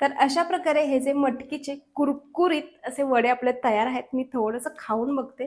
तर अशा प्रकारे हे जे मटकीचे कुरकुरीत असे वडे आपले तयार आहेत मी थोडंसं खाऊन बघते.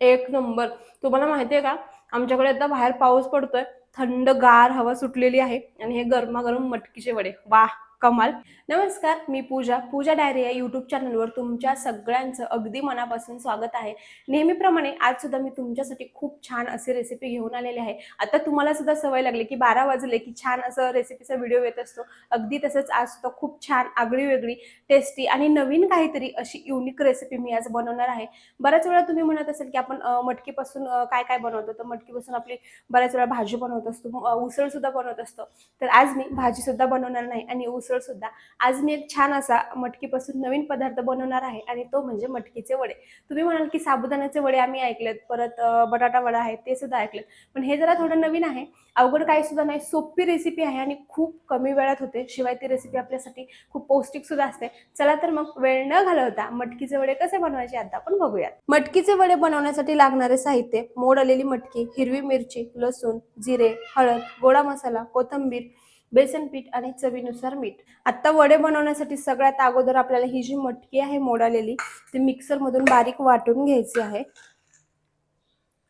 एक नंबर. तुम्हाला माहिती आहे का आमच्याकडे आता बाहेर पाऊस पडतोय थंड गार हवा सुटलेली आहे आणि हे गरमागरम मटकीचे वडे. वा कमाल. नमस्कार मी पूजा. पूजा डायरी या यूट्यूब चॅनलवर तुमच्या सगळ्यांचं अगदी मनापासून स्वागत आहे. नेहमीप्रमाणे आज सुद्धा मी तुमच्यासाठी खूप छान असे रेसिपी घेऊन आलेली आहे. आता तुम्हाला सुद्धा सवय लागली की बारा वाजले की छान असं रेसिपीचा व्हिडिओ येत असतो. अगदी तसंच आज सुद्धा खूप छान आगळी वेगळी टेस्टी आणि नवीन काहीतरी अशी युनिक रेसिपी मी आज बनवणार आहे. बऱ्याच वेळा तुम्ही म्हणत असेल की आपण मटकीपासून काय काय बनवतो? तर मटकीपासून आपली बऱ्याच वेळा भाजी बनवत असतो. उसळ सुद्धा बनवत असतो. तर आज मी भाजी सुद्धा बनवणार नाही आणि उसळ सुद्धा. आज मी एक छान असा मटकीपासून नवीन पदार्थ बनवणार आहे आणि तो म्हणजे मटकीचे वडे. तुम्ही म्हणाल की साबुदाण्याचे वडे आम्ही ऐकलेत परत बटाटा वडा आहे ते सुद्धा ऐकलेत. पण हे जरा थोडं नवीन आहे. अवघड काही सुद्धा नाही. सोपी रेसिपी आहे आणि खूप कमी वेळात होते. शिवाय ती रेसिपी आपल्यासाठी खूप पौष्टिक सुद्धा असते. चला तर मग वेळ न घालवता मटकीचे वडे कसे बनवायचे आता आपण बघूयात. मटकीचे वडे बनवण्यासाठी लागणारे साहित्य मोड आलेली मटकी हिरवी मिरची लसूण जिरे हळद गोडा मसाला कोथिंबीर बेसन पीठ आणि चवीनुसार मीठ. आता वडे बनवण्यासाठी सगळ्यात अगोदर आपल्याला ही जी मटकी आहे मोडालेली ती मिक्सरमधून बारीक वाटून घ्यायची आहे.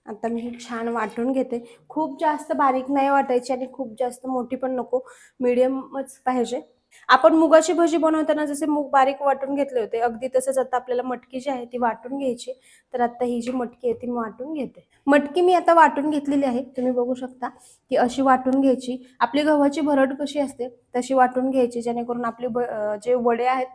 आता मी ही छान वाटून घेते. खूप जास्त बारीक नाही वाटायची आणि खूप जास्त मोठी पण नको मिडियमच पाहिजे. आपण मुगाची भजी बनवताना जसे मूग बारीक वाटून घेतले होते अगदी तसंच आता आपल्याला मटकी जी आहे ती वाटून घ्यायची. तर आता ही जी मटकी आहे ती मी वाटून घेते. मटकी मी आता वाटून घेतलेली आहे. तुम्ही बघू शकता की अशी वाटून घ्यायची. आपली गव्हाची भरड कशी असते तशी वाटून घ्यायची जेणेकरून आपले जे वडे आहेत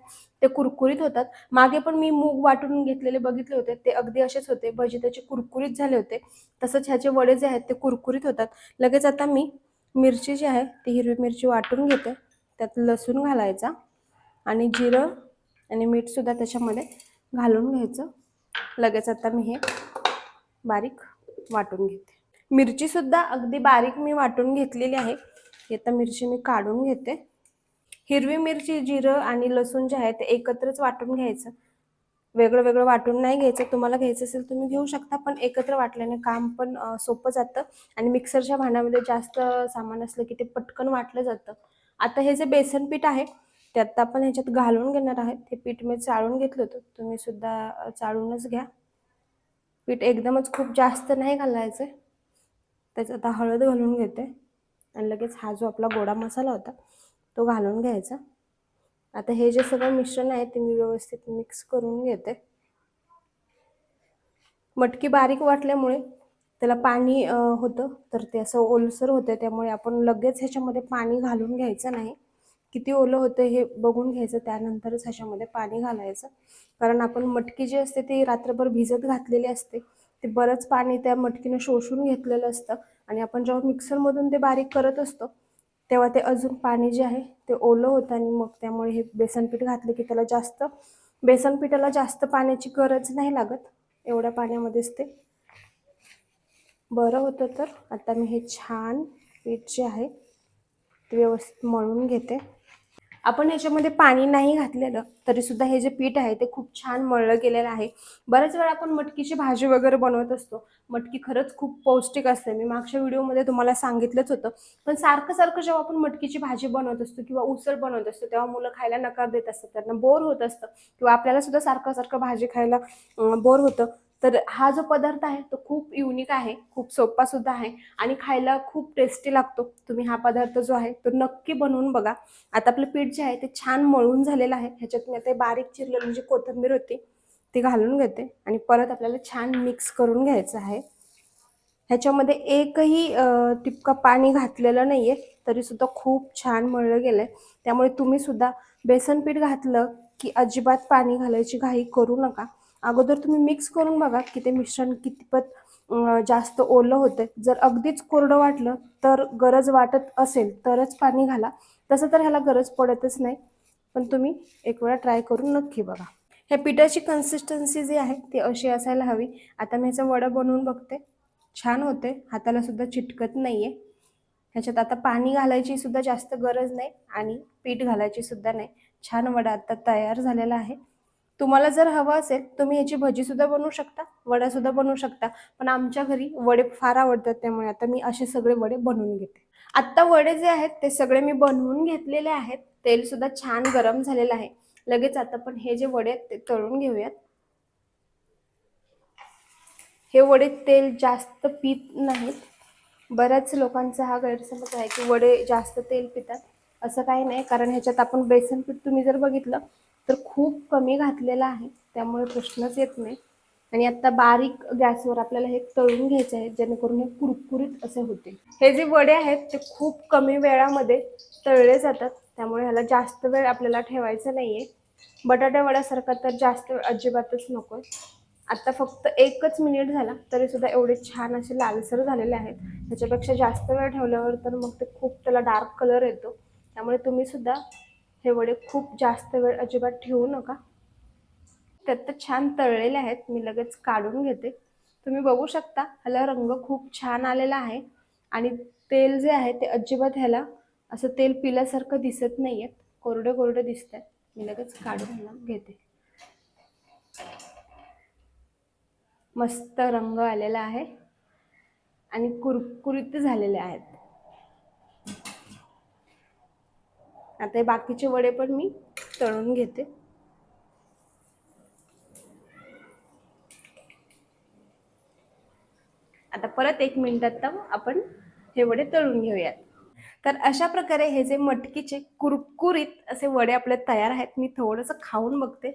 ते कुरकुरीत होतात. मागे पण मी मूग वाटून घेतलेले बघितले होते. ते अगदी असेच होते. भजी त्याचे कुरकुरीत झाले होते. तसंच ह्याचे वडे जे आहेत ते कुरकुरीत होतात. लगेच आता मी मिरची जी आहे ती हिरवी मिरची वाटून घेते. त्यात लसूण घालायचा आणि जिरं आणि मीठसुद्धा त्याच्यामध्ये घालून घ्यायचं. लगेच आता मी हे बारीक वाटून घेते. मिरचीसुद्धा अगदी बारीक मी वाटून घेतलेली आहे. ही आता मिरची मी काढून घेते. हिरवी मिरची जिरं आणि लसूण जे आहे ते एकत्रच वाटून घ्यायचं. वेगळं वेगळं वाटून नाही घ्यायचं. तुम्हाला घ्यायचं असेल तुम्ही घेऊ शकता पण एकत्र वाटल्याने काम पण सोपं जातं. आणि मिक्सरच्या भांड्यामध्ये जास्त सामान असलं की ते पटकन वाटलं जातं. आता हे जे बेसन पीठ आहे ते आता आपण ह्याच्यात घालून घेणार आहेत. हे पीठ मी चाळून घेतलं होतं. तुम्ही सुद्धा चाळूनच घ्या. पीठ एकदमच खूप जास्त नाही घालायचं. त्याच्यात आता हळद घालून घेते. आणि लगेच हा जो आपला गोडा मसाला होता तो घालून घ्यायचा. आता हे जे सगळं मिश्रण आहे ते मी व्यवस्थित मिक्स करून घेते. मटकी बारीक वाटल्यामुळे त्याला पाणी होतं. तर ते असं ओलसर होतं. त्यामुळे आपण लगेच ह्याच्यामध्ये पाणी घालून घ्यायचं नाही. किती ओलं होतं हे बघून घ्यायचं. त्यानंतरच ह्याच्यामध्ये पाणी घालायचं. कारण आपण मटकी जी असते ती रात्रभर भिजत घातलेली असते. ते बरंच पाणी त्या मटकीनं शोषून घेतलेलं असतं. आणि आपण जेव्हा मिक्सरमधून ते बारीक करत असतो तेव्हा ते अजून पाणी जे आहे ते ओलं होतं. आणि मग त्यामुळे हे बेसनपीठ घातलं की त्याला जास्त बेसन पिठाला जास्त पाण्याची गरज नाही लागत. एवढ्या पाण्यामध्येच ते बरं होतं तर. आता मी हे छान पीठ जे आहे ते व्यवस्थित मळून घेते. आपण याच्यामध्ये पाणी नाही घातलेलं तरीसुद्धा हे जे पीठ आहे ते खूप छान मळलं गेलेलं आहे. बऱ्याच वेळा आपण मटकीची भाजी वगैरे बनवत असतो. मटकी खरंच खूप पौष्टिक असते. मी मागच्या व्हिडिओमध्ये तुम्हाला सांगितलंच होतं. पण सारखं सारखं जेव्हा आपण मटकीची भाजी बनवत असतो किंवा उसळ बनवत असतो तेव्हा मुलं खायला नकार देत असतात. त्यांना बोर होत असतं. किंवा आपल्याला सुद्धा सारखं सारखं भाजी खायला बोर होतं. तर हा जो पदार्थ आहे तो खूप युनिक आहे खूप सोपा सुद्धा आहे आणि खायला खूप टेस्टी लागतो. तुम्ही हा पदार्थ जो आहे तो नक्की बनवून बघा. आता आपलं पीठ जे आहे ते छान मळून झालेलं आहे. ह्याच्यात मी आता बारीक चिरलेली जी कोथिंबीर होती ती घालून घेते आणि परत आपल्याला छान मिक्स करून घ्यायचं आहे. ह्याच्यामध्ये एकही अं, टिपका पाणी घातलेलं नाही तरी सुद्धा खूप छान मळलं गेलंय. त्यामुळे तुम्ही सुद्धा बेसन पीठ घातलं की अजिबात पाणी घालायची घाई करू नका. अगोदर तुम्ही मिक्स करून बघा की ते मिश्रण कितपत जास्त ओलं होतं जर अगदीच कोरडं वाटलं तर गरज वाटत असेल तरच पाणी घाला. तसं तर ह्याला गरज पडतच नाही. पण तुम्ही एक वेळा ट्राय करून नक्की बघा. ह्या पिठाची कन्सिस्टन्सी जी आहे ती अशी असायला हवी. आता मी ह्याचं वडं बनवून बघते. छान होते. हाताला सुद्धा चिटकत आहे ह्याच्यात आता पाणी घालायची सुद्धा जास्त गरज नाही आणि पीठ घालायची सुद्धा नाही. छान वडा आता तयार झालेला आहे. तुम्हाला जर हवं असेल तुम्ही ह्याची भजी सुद्धा बनवू शकता वडा सुद्धा बनवू शकता. पण आमच्या घरी वडे फार आवडतात त्यामुळे आता मी असे सगळे वडे बनवून घेते. आत्ता वडे जे आहेत ते सगळे मी बनवून घेतलेले आहेत. तेल सुद्धा छान गरम झालेलं आहे. लगेच आता पण हे जे वडे आहेत ते तळून घेऊयात. हे वडे तेल जास्त पित नाहीत. बऱ्याच लोकांचा हा गैरसमज आहे की वडे जास्त तेल पितात. असं काही नाही कारण ह्याच्यात आपण बेसन पीठ तुम्ही जर बघितलं खूप कमी घातलेला आहे. त्यामुळे प्रश्नच येत नाही. आणि आता बारीक गॅसवर आपल्याला हे तळून घ्यायचे आहे जेणेकरून हे कुरकुरीत असे होते. हे जे वडे आहेत ते खूप कमी वेळामध्ये तळले जातात. त्यामुळे ह्याला जास्त वेळ आपल्याला ठेवायचं नाही आहे वड्यासारखा तर जास्त वेळ अजिबातच नको आता फक्त एकच मिनिट झाला तरी सुद्धा एवढे छान असे लालसर झालेले आहेत. त्याच्यापेक्षा जास्त वेळ ठेवल्यावर तर मग ते खूप त्याला डार्क कलर येतो. त्यामुळे तुम्ही सुद्धा हे वडे खूप जास्त वेळ अजिबात ठेवू नका. त्यात तर छान तळलेले आहेत. मी लगेच काढून घेते. तुम्ही बघू शकता ह्याला रंग खूप छान आलेला आहे. आणि तेल जे आहे ते अजिबात ह्याला असं तेल पिल्यासारखं दिसत नाही आहेत कोरडे कोरडे दिसत आहेत मी लगेच काढून ह्याला घेते. मस्त रंग आलेला आहे. आणि कुरकुरीत झालेले आहेत. आता हे बाकीचे वडे पण मी तळून घेते. आता परत एक मिनिटात आपण हे वडे तळून घेऊयात. तर अशा प्रकारे हे जे मटकीचे कुरकुरीत असे वडे आपले तयार आहेत मी थोडंसं खाऊन बघते.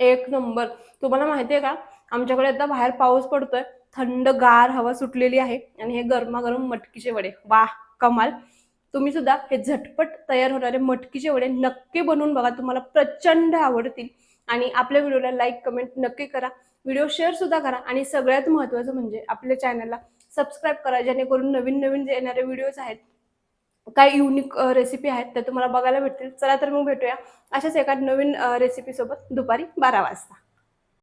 एक नंबर. तुम्हाला माहिती आहे का आमच्याकडे आता बाहेर पाऊस पडतोय थंडगार हवा सुटलेली आहे आणि हे गरमागरम मटकीचे वडे. वा कमाल. तुम्ही सुद्धा हे झटपट तयार होणारे मटकीचे वडे नक्की बनवून बघा तुम्हाला प्रचंड आवडतील. आणि आपल्या व्हिडिओला लाईक कमेंट नक्की करा. व्हिडिओ शेअर सुद्धा करा. आणि सगळ्यात महत्त्वाचं म्हणजे आपल्या चॅनलला सबस्क्राईब करा जेणेकरून नवीन नवीन जे येणारे व्हिडिओज आहेत काय युनिक रेसिपी आहेत त्या तुम्हाला बघायला भेटतील. चला तर मग भेटूया अशाच एका नवीन रेसिपीसोबत दुपारी बारा वाजता.